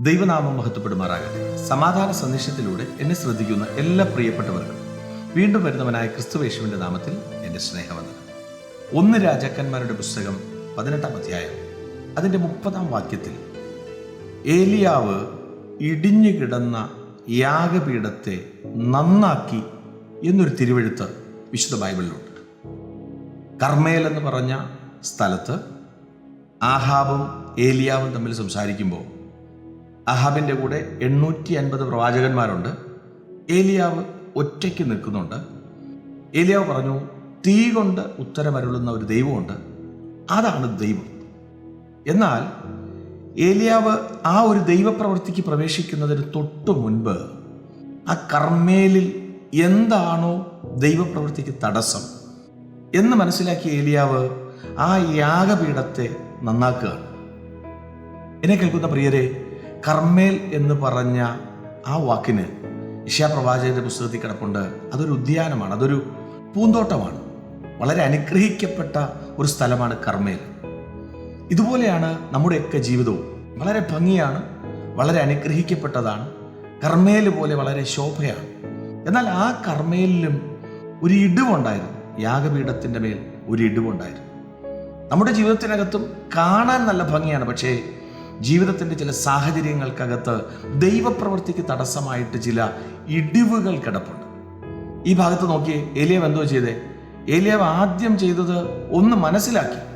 ദൈവനാമം മഹത്വപ്പെടുമാറാകട്ടെ. സമാധാന സന്ദേശത്തിലൂടെ എന്നെ ശ്രദ്ധിക്കുന്ന എല്ലാ പ്രിയപ്പെട്ടവർക്കും വീണ്ടും വരുന്നവനായ ക്രിസ്തുവേശുവിന്റെ നാമത്തിൽ എന്റെ സ്നേഹവന്ദനം. ഒന്ന് രാജാക്കന്മാരുടെ പുസ്തകം പതിനെട്ടാം അധ്യായം അതിന്റെ മുപ്പതാം വാക്യത്തിൽ ഏലിയാവ് ഇടിഞ്ഞു കിടന്ന യാഗപീഠത്തെ നന്നാക്കി എന്നൊരു തിരുവെഴുത്ത് വിശുദ്ധ ബൈബിളിലുണ്ട്. കർമ്മേൽ എന്ന് പറഞ്ഞ സ്ഥലത്ത് ആഹാബും ഏലിയാവും തമ്മിൽ സംസാരിക്കുമ്പോൾ അഹാബിന്റെ കൂടെ എണ്ണൂറ്റി അൻപത് പ്രവാചകന്മാരുണ്ട്. ഏലിയാവ് ഒറ്റയ്ക്ക് നിൽക്കുന്നുണ്ട്. ഏലിയാവ് പറഞ്ഞു തീ കൊണ്ട് ഉത്തരമരുളുന്ന ഒരു ദൈവമുണ്ട്. അതാണ് ദൈവം. എന്നാൽ ഏലിയാവ് ആ ഒരു ദൈവപ്രവൃത്തിക്ക് പ്രവേശിക്കുന്നതിന് തൊട്ടു മുൻപ് ആ കർമ്മേലിൽ എന്താണോ ദൈവപ്രവൃത്തിക്ക് തടസ്സം എന്ന് മനസ്സിലാക്കിയ ഏലിയാവ് ആ യാഗപീഠത്തെ നന്നാക്കുക എന്നെ കേൾക്കുന്ന പ്രിയരെ കർമ്മേൽ എന്ന് പറഞ്ഞ ആ വാക്കിന് ഇഷ്യാപ്രവാചകന്റെ പുസ്തകത്തിൽ കിടപ്പുണ്ട്. അതൊരു ഉദ്യാനമാണ് അതൊരു പൂന്തോട്ടമാണ്. വളരെ അനുഗ്രഹിക്കപ്പെട്ട ഒരു സ്ഥലമാണ് കർമ്മേൽ. ഇതുപോലെയാണ് നമ്മുടെയൊക്കെ ജീവിതവും. വളരെ ഭംഗിയാണ് വളരെ അനുഗ്രഹിക്കപ്പെട്ടതാണ്. കർമ്മേൽ പോലെ വളരെ ശോഭയാണ്. എന്നാൽ ആ കർമ്മേലിലും ഒരു ഇടിവുണ്ടായിരുന്നു. യാഗപീഠത്തിന്റെ മേൽ ഒരു ഇടിവുണ്ടായിരുന്നു. നമ്മുടെ ജീവിതത്തിനകത്തും കാണാൻ നല്ല ഭംഗിയാണ്. പക്ഷേ ജീവിതത്തിന്റെ ചില സാഹചര്യങ്ങൾക്കകത്ത് ദൈവപ്രവൃത്തിക്ക് തടസ്സമായിട്ട് ചില ഇടിവുകൾ കിടപ്പുണ്ട്. ഈ ഭാഗത്ത് നോക്കിയേ ഏലിയാവ് എന്തോ ചെയ്തേ? ഏലിയാവ് ആദ്യം ചെയ്തത് ഒന്ന് മനസ്സിലാക്കി.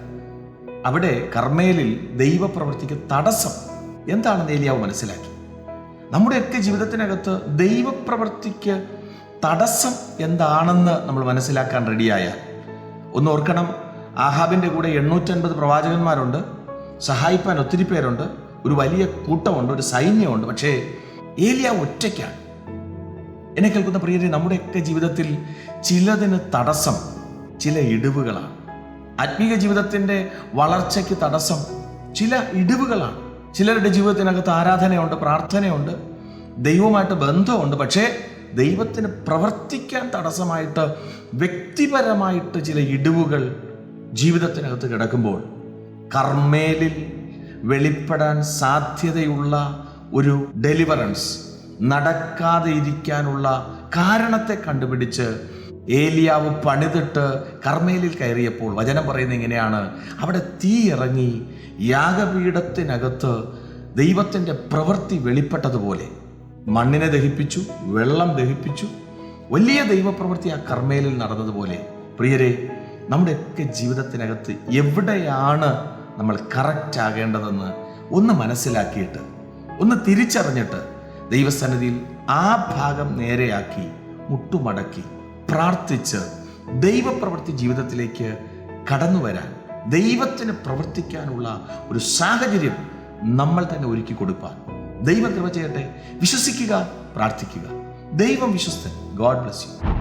അവിടെ കർമ്മേലിൽ ദൈവപ്രവൃത്തിക്ക് തടസ്സം. എന്താണെന്ന് ഏലിയാവ് മനസ്സിലാക്കി? നമ്മുടെയൊക്കെ ജീവിതത്തിനകത്ത് ദൈവപ്രവൃത്തിക്ക് തടസ്സം എന്താണെന്ന് നമ്മൾ മനസ്സിലാക്കാൻ റെഡിയായാൽ. ഒന്ന് ഓർക്കണം ആഹാബിന്റെ കൂടെ എണ്ണൂറ്റൻപത് പ്രവാചകന്മാരുണ്ട്. സഹായിപ്പാൻ ഒത്തിരി പേരുണ്ട്. ഒരു വലിയ കൂട്ടമുണ്ട് ഒരു സൈന്യമുണ്ട്. പക്ഷേ ഏലിയ ഒറ്റയ്ക്കാണ്. എന്നെ കേൾക്കുന്ന പ്രിയരെ നമ്മുടെയൊക്കെ ജീവിതത്തിൽ ചിലതിന് തടസ്സം ചില ഇടിവുകളാണ്. ആത്മീക ജീവിതത്തിന്റെ വളർച്ചയ്ക്ക് തടസ്സം ചില ഇടിവുകളാണ്. ചിലരുടെ ജീവിതത്തിനകത്ത് ആരാധനയുണ്ട് പ്രാർത്ഥനയുണ്ട് ദൈവവുമായിട്ട് ബന്ധമുണ്ട്. പക്ഷേ ദൈവത്തിന് പ്രവർത്തിക്കാൻ തടസ്സമായിട്ട് വ്യക്തിപരമായിട്ട് ചില ഇടിവുകൾ ജീവിതത്തിനകത്ത് കിടക്കുമ്പോൾ കർമ്മേലിൽ വെളിപ്പെടാൻ സാധ്യതയുള്ള ഒരു ഡെലിവറൻസ് നടക്കാതെ ഇരിക്കാനുള്ള കാരണത്തെ കണ്ടുപിടിച്ച് ഏലിയാവ് പണിതിട്ട് കർമ്മേലിൽ കയറിയപ്പോൾ വചനം പറയുന്നത് ഇങ്ങനെയാണ്. അവിടെ തീ ഇറങ്ങി യാഗപീഠത്തിനകത്ത് ദൈവത്തിന്റെ പ്രവൃത്തി വെളിപ്പെട്ടതുപോലെ മണ്ണിനെ ദഹിപ്പിച്ചു വെള്ളം ദഹിപ്പിച്ചു. വലിയ ദൈവപ്രവൃത്തി ആ കർമ്മേലിൽ നടന്നതുപോലെ. പ്രിയരെ നമ്മുടെയൊക്കെ ജീവിതത്തിനകത്ത് എവിടെയാണ് നമ്മൾ കറക്റ്റ് ആകേണ്ടതെന്ന് ഒന്ന് മനസ്സിലാക്കിയിട്ട് ഒന്ന് തിരിച്ചറിഞ്ഞിട്ട് ദൈവസന്നിധിയിൽ ആ ഭാഗം നേരെയാക്കി മുട്ടുമടക്കി പ്രാർത്ഥിച്ച് ദൈവപ്രവൃത്തി ജീവിതത്തിലേക്ക് കടന്നു വരാൻ ദൈവത്തിന് പ്രവർത്തിക്കാനുള്ള ഒരു സാഹചര്യം നമ്മൾ തന്നെ ഒരുക്കി കൊടുപ്പാൻ. ദൈവം കൃപ ചെയ്യട്ടെ. വിശ്വസിക്കുക പ്രാർത്ഥിക്കുക. ദൈവം വിശ്വസ്തൻ. God bless you